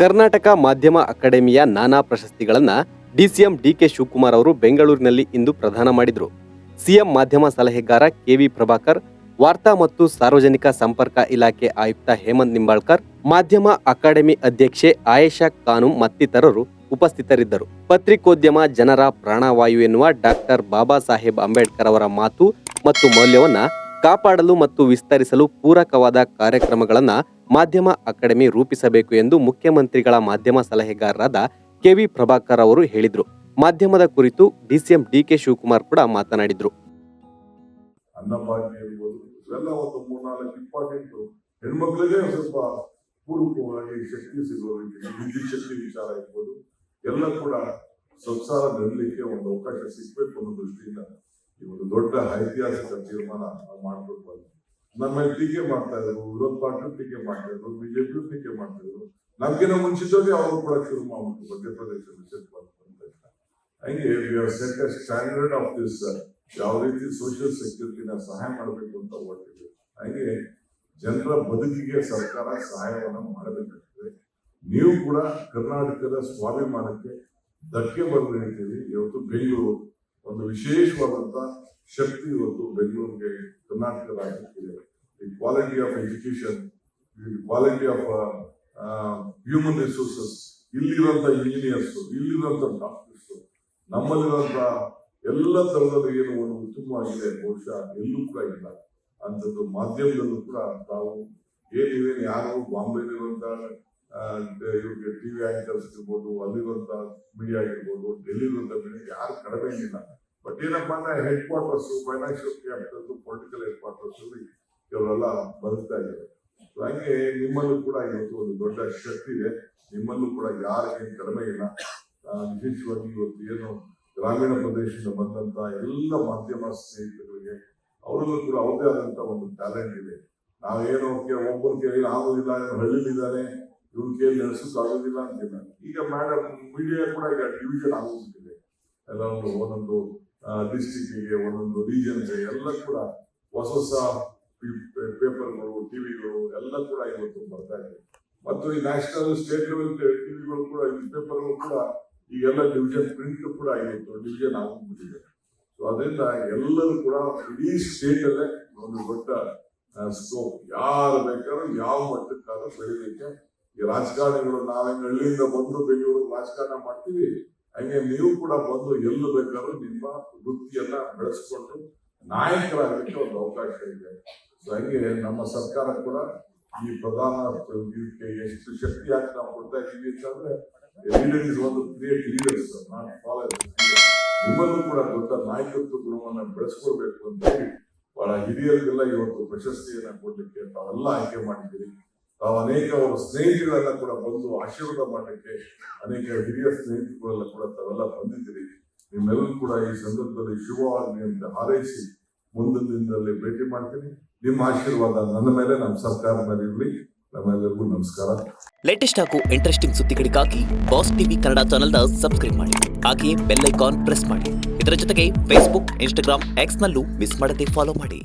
ಕರ್ನಾಟಕ ಮಾಧ್ಯಮ ಅಕಾಡೆಮಿಯ ನಾನಾ ಪ್ರಶಸ್ತಿಗಳನ್ನು ಡಿಸಿಎಂ ಡಿಕೆ ಶಿವಕುಮಾರ್ ಅವರು ಬೆಂಗಳೂರಿನಲ್ಲಿ ಇಂದು ಪ್ರದಾನ ಮಾಡಿದರು. ಸಿಎಂ ಮಾಧ್ಯಮ ಸಲಹೆಗಾರ ಕೆವಿ ಪ್ರಭಾಕರ್, ವಾರ್ತಾ ಮತ್ತು ಸಾರ್ವಜನಿಕ ಸಂಪರ್ಕ ಇಲಾಖೆ ಆಯುಕ್ತ ಹೇಮಂತ್ ನಿಂಬಾಳ್ಕರ್, ಮಾಧ್ಯಮ ಅಕಾಡೆಮಿ ಅಧ್ಯಕ್ಷೆ ಆಯೇಷಾ ಖಾನುಂ ಮತ್ತಿತರರು ಉಪಸ್ಥಿತರಿದ್ದರು. ಪತ್ರಿಕೋದ್ಯಮ ಜನರ ಪ್ರಾಣವಾಯು ಎನ್ನುವ ಡಾಕ್ಟರ್ ಬಾಬಾ ಸಾಹೇಬ್ ಅಂಬೇಡ್ಕರ್ ಅವರ ಮಾತು ಮತ್ತು ಮೌಲ್ಯವನ್ನ ಕಾಪಾಡಲು ಮತ್ತು ವಿಸ್ತರಿಸಲು ಪೂರಕವಾದ ಕಾರ್ಯಕ್ರಮಗಳನ್ನು ಮಾಧ್ಯಮ ಅಕಾಡೆಮಿ ರೂಪಿಸಬೇಕು ಎಂದು ಮುಖ್ಯಮಂತ್ರಿಗಳ ಮಾಧ್ಯಮ ಸಲಹೆಗಾರರಾದ ಕೆವಿ ಪ್ರಭಾಕರ್ ಅವರು ಹೇಳಿದರು. ಮಾಧ್ಯಮದ ಕುರಿತು ಡಿಸಿಎಂ ಡಿಕೆ ಶಿವಕುಮಾರ್ ಕೂಡ ಮಾತನಾಡಿದರು. ಪೂರಕವಾಗಿ ಶಕ್ತಿ ಎಲ್ಲ ಕೂಡ ಸಂಸಾರ ನಡಲಿಕ್ಕೆ ಒಂದು ಅವಕಾಶ ಸಿಗಬೇಕು ಅನ್ನೋ ದೃಷ್ಟಿಯಿಂದ ಈ ಒಂದು ದೊಡ್ಡ ಐತಿಹಾಸಿಕ ತೀರ್ಮಾನ ನಾವು ಮಾಡ್ಬೇಕು ಅಂತ ನಮ್ಮ ಮೇಲೆ ಟೀಕೆ ಮಾಡ್ತಾ ಇದ್ರು, ವಿರೋಧ ಪಾರ್ಟಿ ಟೀಕೆ ಮಾಡ್ತಾ ಇದ್ರು ಬಿಜೆಪಿ ಟೀಕೆ ಮಾಡ್ತಾ ಇದ್ರು. ನಮ್ಗಿನ ಮುಂಚಿತವಾಗಿ ಅವರು ಕೂಡ ಶುರು ಮಾಡ್ಬಿಟ್ಟು ಮಧ್ಯಪ್ರದೇಶ ವಿಷಯ ಹಂಗೆ ಸೆಟ್ ಸ್ಟ್ಯಾಂಡರ್ಡ್ ಆಫ್ ದಿಸ್ ಯಾವ ರೀತಿ ಸೋಷಿಯಲ್ ನಾವು ಸಹಾಯ ಮಾಡಬೇಕು ಅಂತ ಹೊರಟಿದೆ ಹಾಗೆ ಜನರ ಬದುಕಿಗೆ ಸರ್ಕಾರ ಸಹಾಯವನ್ನು ಮಾಡಬೇಕಾಗ್ತದೆ. ನೀವು ಕೂಡ ಕರ್ನಾಟಕದ ಸ್ವಾಭಿಮಾನಕ್ಕೆ ಧಕ್ಕೆ ಬರುವ ರೀತಿಯಲ್ಲಿ ಇವತ್ತು ಬೆಂಗಳೂರು ಒಂದು ವಿಶೇಷವಾದಂತ ಶಕ್ತಿ ಇವತ್ತು ಬೆಂಗಳೂರಿಗೆ Karnataka ರಾಜ್ಯಕ್ಕಿದೆ the quality of education quality of human resources ಇಲ್ಲಿರುವಂತ engineers ಇಲ್ಲಿರುವಂತ ಡಾಕ್ಟರ್ಸ್ ನಮ್ಮಲ್ಲಿರುವಂತ ಎಲ್ಲ ತರದಲ್ಲಿ ಏನು ಒಂದು ಉತ್ತಮವಾಗಿದೆ, ಬಹುಶಃ ಎಲ್ಲೂ ಕೂಡ ಇಲ್ಲ. ಅಂಥದ್ದು ಮಾಧ್ಯಮದಲ್ಲೂ ಕೂಡ ತಾವು ಏನಿವೇನು ಯಾರು ಬಾಂಬೆಲಿರುವಂತ ಟಿವಿ ಆಂಕರ್ಸ್ ಇರ್ಬೋದು, ಅಲ್ಲಿರುವಂತ ಮೀಡಿಯಾ ಇರ್ಬೋದು ಡೆಲ್ಲಿರುವಂತ ಮೀಡಿಯಾ ಯಾರು ಕಡಿಮೆ ಬಟ್ ಏನಪ್ಪಾ ಅಂದ್ರೆ headquarters financial capital political headquarters ಅಲ್ಲಿ ಇವರೆಲ್ಲ ಬದುಕ್ತಾ ಇದ್ದಾರೆ ಹಾಗೆ ನಿಮ್ಮಲ್ಲೂ ಕೂಡ ಇವತ್ತು ಒಂದು ದೊಡ್ಡ ಶಕ್ತಿ ಇದೆ ನಿಮ್ಮಲ್ಲೂ ಕೂಡ ಯಾರಿಗೇನು ಕಡಿಮೆ ಇಲ್ಲ ವಿಶೇಷವಾಗಿ ಇವತ್ತು ಏನು ಗ್ರಾಮೀಣ ಪ್ರದೇಶದಿಂದ ಬಂದಂತ ಎಲ್ಲ ಮಾಧ್ಯಮ ಸ್ನೇಹಿತರಿಗೆ ಅವರಲ್ಲೂ ಕೂಡ ಅವ್ರದೇ ಆದಂತ ಒಂದು ಟ್ಯಾಲೆಂಟ್ ಇದೆ ನಾವೇನೋ ಒಬ್ಬರು ಕೈಯಲ್ಲಿ ಆಗೋದಿಲ್ಲ ಹಳ್ಳಿಲಿದ್ದಾರೆ ಇವ್ರ ಕೈಯಲ್ಲಿ ಆಗೋದಿಲ್ಲ ಅಂತಿಲ್ಲ ಈಗ ಮೇಡಮ್ ಮೀಡಿಯಾ ಕೂಡ ಈಗ ಡಿವಿಷನ್ ಆಗೋಗ್ಬಿಟ್ಟಿದೆ ಎಲ್ಲ ಒಂದು ಒಂದೊಂದು ಡಿಸ್ಟಿಕ್ಗೆ ಒಂದೊಂದು ರೀಜನ್ಗೆ ಎಲ್ಲ ಕೂಡ ಹೊಸ ಹೊಸ ಪೇಪರ್ಗಳು ಟಿವಿಗಳು ಎಲ್ಲ ಕೂಡ ಇವತ್ತು ಬರ್ತಾ ಇದೆ. ಮತ್ತು ಈ ನ್ಯಾಷನಲ್ ಸ್ಟೇಟ್ ಲೆವೆಲ್ ಟಿವಿಗಳು ಕೂಡ ಪೇಪರ್ಗಳು ಕೂಡ ಈಗೆಲ್ಲ ಡಿವಿಜನ್ ಪ್ರಿಂಟ್ ಕೂಡ ಇವತ್ತು ಡಿವಿಜನ್ ಆಗೋಗ್ಬಿಟ್ಟಿದೆ ಸೊ ಅದರಿಂದ ಎಲ್ಲರೂ ಕೂಡ ಇಡೀ ಸ್ಟೇಟ್ ಅಲ್ಲೇ ಒಂದು ದೊಡ್ಡ ಸ್ಕೋಪ್ ಯಾರು ಬೇಕಾದ್ರೂ ಯಾವ ಮಟ್ಟಕ್ಕಾದ್ರೂ ಬೆಳಿಲಿಕ್ಕೆ ಈ ರಾಜಕಾರಣಿಗಳು ನಾವೇನು ಹಳ್ಳಿಯಿಂದ ಬಂದು ಬೆಂಗಳೂರು ರಾಜಕಾರಣ ಮಾಡ್ತೀವಿ. ಹಂಗೆ ನೀವು ಕೂಡ ಬಂದು ಎಲ್ಲಿ ಬೇಕಾದ್ರೂ ನಿಮ್ಮ ವೃತ್ತಿಯನ್ನ ಬೆಳೆಸ್ಕೊಂಡು ನಾಯಕರಾಗಲಿಕ್ಕೆ ಒಂದು ಅವಕಾಶ ಇದೆ. ಸೊ ಹಂಗೆ ನಮ್ಮ ಸರ್ಕಾರ ಕೂಡ ಈ ಪ್ರಧಾನ ಎಷ್ಟು ಶಕ್ತಿ ಹಾಕಿ ನಾವು ಕೊಡ್ತಾ ಇದ್ದೀವಿ ಅಂತಂದ್ರೆ ಲೀಡರ್ ಇಸ್ ಒಂದು ಕ್ರಿಯೇಟ್ ಲೀಡರ್ಸ್ ನಾನು ಫಾಲೋ ನಿಮ್ಮಲ್ಲೂ ಕೂಡ ದೊಡ್ಡ ನಾಯಕತ್ವ ಗುಣವನ್ನು ಬೆಳೆಸ್ಕೊಳ್ಬೇಕು ಅಂತ ಹೇಳಿ ಬಹಳ ಹಿರಿಯರಿಗೆಲ್ಲ ಇವತ್ತು ಪ್ರಶಸ್ತಿಯನ್ನ ಕೊಡ್ಲಿಕ್ಕೆ ತಾವೆಲ್ಲ ಆಯ್ಕೆ ಮಾಡಿದ್ದೀರಿ. ತಾವು ಅನೇಕ ಅವರ ಸ್ನೇಹಿತರೆಲ್ಲ ಕೂಡ ಬಂದು ಆಶೀರ್ವಾದ ಮಾಡಲಿಕ್ಕೆ ಅನೇಕ ಹಿರಿಯ ಸ್ನೇಹಿತರುಗಳೆಲ್ಲ ಕೂಡ ತಾವೆಲ್ಲ ಬಂದಿದ್ದೀರಿ. ನಿಮ್ಮೆಲ್ಲರೂ ಕೂಡ ಈ ಸಂದರ್ಭದಲ್ಲಿ ಶುಭವಾಗಲಿ ಅಂತ ಹಾರೈಸಿ ಮುಂದಿನ ದಿನದಲ್ಲಿ ಭೇಟಿ ಮಾಡ್ತೀನಿ. ನಿಮ್ಮ ಆಶೀರ್ವಾದ ನನ್ನ ಮೇಲೆ, ನಮ್ಮ ಸರ್ಕಾರ ಮೇಲೆ ಇರಲಿ. ನಮ್ಮೆಲ್ಲರಿಗೂ ನಮಸ್ಕಾರ. ಲೇಟೆಸ್ಟ್ ಹಾಗೂ ಇಂಟ್ರೆಸ್ಟಿಂಗ್ ಸುದ್ದಿಗಳಿಗಾಗಿ ಬಾಸ್ ಟಿವಿ ಕನ್ನಡ ಚಾನೆಲ್ನ ಸಬ್ಸ್ಕ್ರೈಬ್ ಮಾಡಿ. ಹಾಗೆಯೇ ಬೆಲ್ ಐಕಾನ್ ಪ್ರೆಸ್ ಮಾಡಿ. ಇದರ ಜೊತೆಗೆ ಫೇಸ್ಬುಕ್ ಇನ್ಸ್ಟಾಗ್ರಾಮ್ ಎಕ್ಸ್ನಲ್ಲೂ ಮಿಸ್ ಮಾಡದೆ ಫಾಲೋ ಮಾಡಿ.